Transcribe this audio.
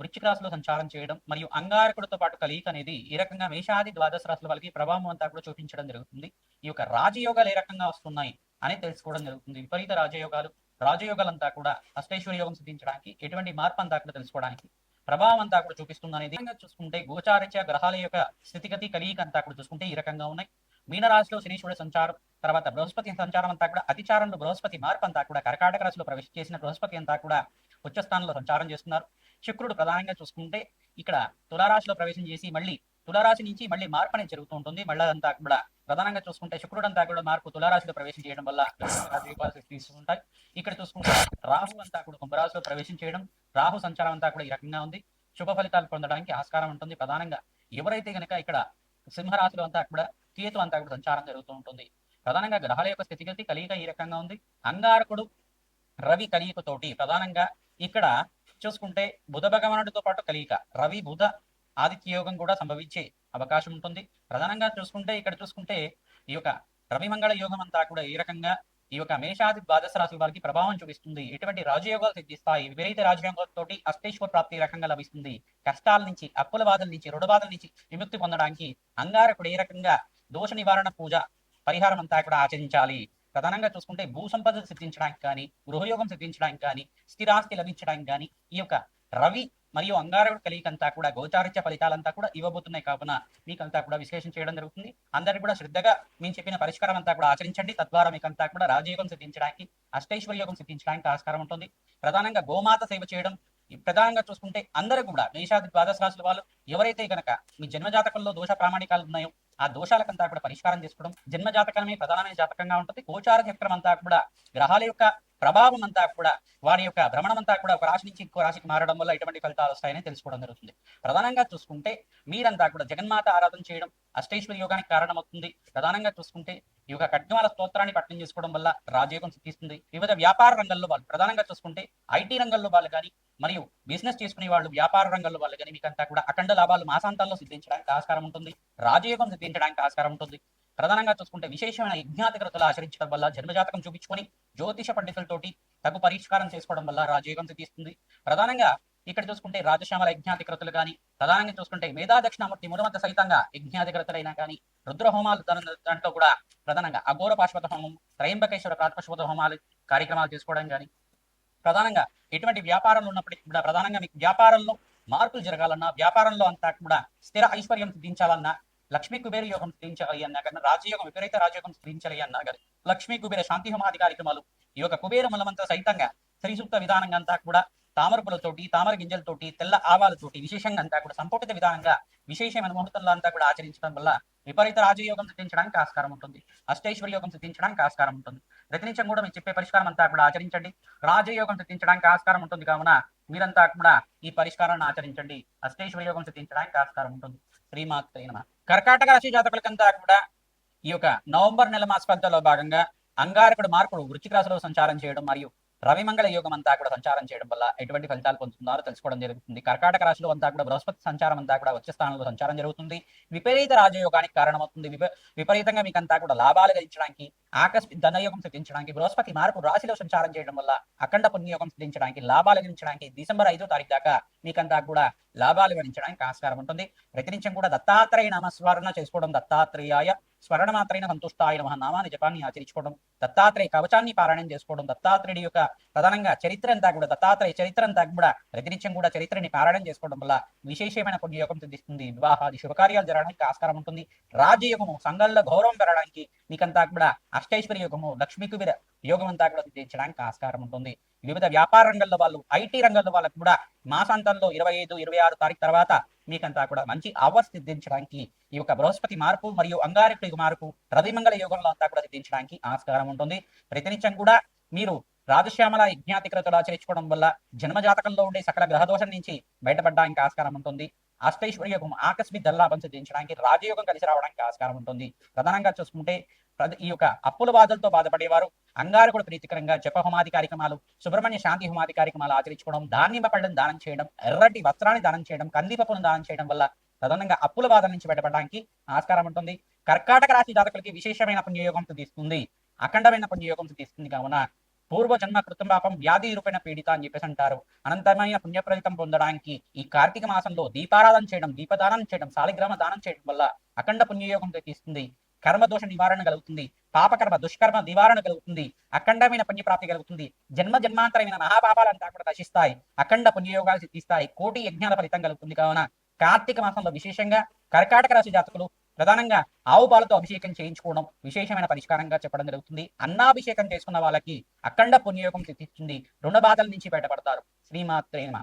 వృచ్చిక రాశిలో సంచారం చేయడం మరియు అంగారకుడితో పాటు కలయిక అనేది ఈ రకంగా మేషాది ద్వాదశ రాశుల వాళ్ళకి ప్రభావం అంతా కూడా చూపించడం జరుగుతుంది. ఈ యొక్క రాజయోగాలు ఏ రకంగా వస్తున్నాయి అని తెలుసుకోవడం జరుగుతుంది. విపరీత రాజయోగాలు రాజయోగాలంతా కూడా అష్టేశ్వరి యోగం సిద్ధించడానికి ఎటువంటి మార్పు అంతా కూడా తెలుసుకోవడానికి ప్రభావం అంతా కూడా చూపిస్తుంది అనేది చూసుకుంటే గోచారిత్య గ్రహాల యొక్క స్థితిగతి కలియిక అంతా కూడా చూసుకుంటే ఈ రకంగా ఉన్నాయి. మీనరాశిలో శనీశ్వరుడు సంచారం తర్వాత బృహస్పతి సంచారం అంతా కూడా అతిచారంలో బృహస్పతి మార్పు అంతా కూడా కర్కాటక రాశిలో ప్రవేశం చేసిన బృహస్పతి అంతా కూడా ఉచ్చస్థానంలో సంచారం చేస్తున్నారు. శుక్రుడు ప్రధానంగా చూసుకుంటే ఇక్కడ తులారాశిలో ప్రవేశం చేసి మళ్ళీ తులారాశి నుంచి మళ్ళీ మార్పు అనేది జరుగుతూ ఉంటుంది. మళ్ళీ అంతా కూడా ప్రధానంగా చూసుకుంటే శుక్రుడు అంతా కూడా మార్పు తులారాశిలో ప్రవేశం చేయడం వల్ల తీసుకుంటాయి. ఇక్కడ చూసుకుంటే రాహు అంతా కూడా కుంభరాశిలో ప్రవేశం చేయడం రాహు సంచారం అంతా కూడా ఈ రకంగా ఉంది. శుభ ఫలితాలు పొందడానికి ఆస్కారం ఉంటుంది. ప్రధానంగా ఎవరైతే గనక ఇక్కడ సింహరాశిలో అంతా కూడా కేతు అంతా కూడా సంచారం జరుగుతూ ఉంటుంది. ప్రధానంగా గ్రహాల యొక్క స్థితిగతి కలియిక ఈ రకంగా ఉంది. అంగారకుడు రవి కలియికతోటి ప్రధానంగా ఇక్కడ చూసుకుంటే బుధ భగవానుడితో పాటు కలియిక రవి బుధ ఆదిత్య యోగం కూడా సంభవించే అవకాశం ఉంటుంది. ప్రధానంగా చూసుకుంటే ఇక్కడ చూసుకుంటే ఈ యొక్క రవి మంగళ యోగం అంతా కూడా ఈ రకంగా ఈ యొక్క మేషాది ద్వాదశ రాశుల వారికి ప్రభావం చూపిస్తుంది. ఎటువంటి రాజయోగాలు సిద్ధిస్తాయి? విపరీత రాజయోగాలతోటి అష్టేశ్వర ప్రాప్తి రకంగా లభిస్తుంది. కష్టాల నుంచి అప్పుల బాధల నుంచి రుణ బాధల నుంచి విముక్తి పొందడానికి అంగారకుడు ఏ రకంగా దోష నివారణ పూజ పరిహారం అంతా కూడా ఆచరించాలి. ప్రధానంగా చూసుకుంటే భూ సంపద సిద్ధించడానికి కానీ గృహయోగం సిద్ధించడానికి కానీ స్థిరాస్తి లభించడానికి కానీ ఈ యొక్క రవి మరియు అంగారకుడు కలిగికంతా కూడా గోచారిత్య ఫలితాలంతా కూడా ఇవ్వబోతున్నాయి. కావున మీకంతా కూడా విశ్లేషణ చేయడం జరుగుతుంది. అందరికీ కూడా శ్రద్ధగా మేము చెప్పిన పరిష్కారం అంతా కూడా ఆచరించండి. తద్వారా మీకంతా కూడా రాజయోగం సిద్ధించడానికి అష్టైశ్వర్య యోగం సిద్ధించడానికి ఆస్కారం ఉంటుంది. ప్రధానంగా గోమాత సేవ చేయడం ప్రధానంగా చూసుకుంటే అందరూ కూడా మేషాది ద్వాదశ రాశుల వాళ్ళు ఎవరైతే గనక మీ జన్మజాతకంలో దోష ప్రామాణికాలు ఉన్నాయో ఆ దోషాలకంతా కూడా పరిష్కారం చేసుకోవడం జన్మ జాతకమే ప్రధానమైన జాతకంగా ఉంటుంది. గోచార చక్రం అంతా కూడా గ్రహాల యొక్క ప్రభావం అంతా కూడా వారి యొక్క భ్రమణం అంతా కూడా ఒక రాశి నుంచి ఇంకో రాశికి మారడం వల్ల ఎటువంటి ఫలితాలు వస్తాయని తెలుసుకోవడం జరుగుతుంది. ప్రధానంగా చూసుకుంటే మీరంతా కూడా జగన్మాత ఆరాధన చేయడం అష్టేశ్వరి యోగానికి కారణమవుతుంది. ప్రధానంగా చూసుకుంటే ఈ యొక్క ఖడ్గమాల స్తోత్రాన్ని పట్టణం చేసుకోవడం వల్ల రాజయోగం సిద్ధిస్తుంది. వివిధ వ్యాపార రంగంలో వాళ్ళు ప్రధానంగా చూసుకుంటే ఐటీ రంగంలో వాళ్ళు కానీ మరియు బిజినెస్ చేసుకునే వాళ్ళు వ్యాపార రంగంలో వాళ్ళు కానీ మీకంతా కూడా అఖండ లాభాలు మాసాంతాల్లో సిద్ధించడానికి ఆస్కారం ఉంటుంది. రాజయోగం సిద్ధించడానికి ఆస్కారం ఉంటుంది. ప్రధానంగా చూసుకుంటే విశేషమైన యజ్ఞాధికృతలు ఆచరించడం వల్ల జన్మజాతకం చూపించుకొని జ్యోతిష పండితులతోటి తగు పరిష్కారం చేసుకోవడం వల్ల రాజయోగం సిద్ధిస్తుంది. ప్రధానంగా ఇక్కడ చూసుకుంటే రాజశ్యామల యజ్ఞాధికృతలు కానీ ప్రధానంగా చూసుకుంటే మేధా దక్షిణామూర్తి మురమంత సహితంగా యజ్ఞాధికృతలైనా కానీ రుద్రహోమాలు దాంట్లో కూడా ప్రధానంగా అఘోర పాశ్వత హోమం త్రయంబకేశ్వర పాశ్వత హోమాలు కార్యక్రమాలు చేసుకోవడం కానీ ప్రధానంగా ఎటువంటి వ్యాపారంలో ఉన్నప్పటికీ కూడా ప్రధానంగా మీకు వ్యాపారంలో మార్పులు జరగాలన్నా వ్యాపారంలో అంతా కూడా స్థిర ఐశ్వర్యం సిద్ధించాలన్నా లక్ష్మీ కుబేర యోగం సిద్ధించాలి అన్నా కానీ రాజయోగం విపరీత రాజయోగం సిద్ధించాలి అన్నా కానీ లక్ష్మీ కుబేర శాంతి హోమాది కార్యక్రమాలు ఈ యొక్క కుబేర మూలమంతా సహితంగా శ్రీసూక్త విధానంగా అంతా కూడా తామర పూలతోటి తామర గింజలతోటి తెల్ల ఆవాలతోటి విశేషంగా అంతా కూడా సంపుటిత విధానంగా విశేషమైన ముహూర్తంలో అంతా కూడా ఆచరించడం వల్ల విపరీత రాజయోగం సిద్ధించడానికి ఆస్కారం ఉంటుంది. అష్టైశ్వర్య యోగం సిద్ధించడానికి ఆస్కారం ఉంటుంది. ప్రతినిత్యం కూడా మీరు చెప్పే పరిష్కారం అంతా కూడా ఆచరించండి. రాజయోగం సిద్ధించడానికి ఆస్కారం ఉంటుంది. కావున మీరంతా కూడా ఈ పరిష్కారాన్ని ఆచరించండి. అష్టైశ్వర్య యోగం సిద్ధించడానికి ఆస్కారం ఉంటుంది. శ్రీమాత్రే నమ. కర్కాటక రాశి జాతకులకంతా కూడా ఈ యొక్క నవంబర్ నెల మాస ఫలితాల్లో భాగంగా అంగారకుడు మార్పుడు వృచ్చిక రాశిలో సంచారం చేయడం మరియు రవిమంగళ యోగం అంతా కూడా సంచారం చేయడం వల్ల ఎటువంటి ఫలితాలు పొందుతున్నారో తెలుసుకోవడం జరుగుతుంది. కర్కాటక రాశిలో అంతా కూడా బృహస్పతి సంచారం అంతా కూడా వచ్చే స్థానంలో సంచారం జరుగుతుంది. విపరీత రాజయోగానికి కారణమవుతుంది. విపరీతంగా మీకు అంతా కూడా లాభాలు గడించడానికి ఆకస్మిక ధనయోగం సిద్ధించడానికి బృహస్పతి మార్పు రాశిలో సంచారం చేయడం వల్ల అఖండ పుణ్యయోగం సిద్ధించడానికి లాభాలు గడించడానికి డిసెంబర్ ఐదో తారీఖు దాకా మీకంతా కూడా లాభాలు గణించడానికి ఆస్కారం ఉంటుంది. ప్రతినిత్యం కూడా దత్తాత్రేయ నామస్మరణ చేసుకోవడం దత్తాత్రేయాయ స్మరణ మాత్రైన సంతుష్టాయ నమః నామాన్ని జపాన్ని ఆచరించుకోవడం. దత్తాత్రేయ కవచాన్ని పారాయణం చేసుకోవడం. దత్తాత్రేయుడి యొక్క ప్రధానంగా చరిత్ర అంతా కూడా దత్తాత్రేయ చరిత్ర అంతా కూడా ప్రతినిత్యం కూడా చరిత్రని పారాయణం చేసుకోవడం వల్ల విశేషమైన పుణ్యయోగం సిద్ధిస్తుంది. వివాహాది శుభకార్యాలు జరగడానికి ఆస్కారం ఉంటుంది. రాజయోగము సంఘంలో గౌరవం పెరగడానికి మీకంతా కూడా అష్టైశ్వర్య యోగము లక్ష్మీ కుబేర యోగం అంతా కూడా సిద్ధించడానికి ఆస్కారం ఉంటుంది. వివిధ వ్యాపార రంగంలో వాళ్ళు ఐటీ రంగంలో వాళ్ళకు కూడా మాసాంతంలో ఇరవై ఐదు ఇరవై ఆరు తారీఖు తర్వాత మీకంతా కూడా మంచి అవర్స్ సిద్ధించడానికి ఈ యొక్క బృహస్పతి మార్పు మరియు అంగారకుడి మార్పు రవిమంగళ యోగంలో అంతా కూడా సిద్ధించడానికి ఆస్కారం ఉంటుంది. ప్రతినిత్యం కూడా మీరు రాజశ్యామల యజ్ఞాతికృతులు ఆచరించుకోవడం వల్ల జన్మజాతకంలో ఉండే సకల గ్రహదోషం నుంచి బయటపడడానికి ఆస్కారం ఉంటుంది. అష్టైశ్వర్య యోగం ఆకస్మిక ధనలాభం సిద్ధించడానికి రాజయోగం కలిసి రావడానికి ఆస్కారం ఉంటుంది. ప్రధానంగా చూసుకుంటే ఈ యొక్క అప్పుల బాధలతో బాధపడేవారు అంగారకుడు ప్రీతికరంగా జపహోమాది కార్యక్రమాలు సుబ్రహ్మణ్య శాంతి హోమాది కార్యక్రమాలు ఆచరించుకోవడం దానిమ్మ పళ్ళను దానం చేయడం ఎర్రటి వస్త్రాన్ని దానం చేయడం కందిపప్పును దానం చేయడం వల్ల ప్రధానంగా అప్పుల బాధల నుంచి బయటపడడానికి ఆస్కారం ఉంటుంది. కర్కాటక రాశి జాతకులకి విశేషమైన పుణ్యయోగం తీసుకుంది. అఖండమైన పుణ్యయోగం తీసుకుంది. కావున పూర్వ జన్మ వ్యాధి రూపేణ పీడిత అని చెప్పేసి అంటారు. అనంతమైన పుణ్యప్రలితం పొందడానికి ఈ కార్తీక మాసంలో దీపారాధన చేయడం దీపదానం చేయడం సాలిగ్రామ దానం చేయడం వల్ల అఖండ పుణ్యయోగం తెచ్చిస్తుంది కర్మ దోష నివారణ కలుగుతుంది. పాపకర్మ దుష్కర్మ నివారణ కలుగుతుంది. అఖండమైన పుణ్యప్రాప్తి కలుగుతుంది. జన్మ జన్మాంతరమైన మహాపాపాలంతా కూడా నశిస్తాయి అఖండ పుణ్యయోగాలు సిద్ధిస్తాయి. కోటి యజ్ఞాల ఫలితం కలుగుతుంది కావున కార్తీక మాసంలో విశేషంగా కర్కాటక రాశి జాతకులు ప్రధానంగా ఆవు పాలతో అభిషేకం చేయించుకోవడం విశేషమైన పరిష్కారంగా చెప్పడం జరుగుతుంది. అన్నాభిషేకం చేసుకున్న వాళ్ళకి అఖండ పుణ్యయోగం సిద్ధిస్తుంది. రుణ బాధల నుంచి బయటపడతారు. శ్రీమాత్రేమ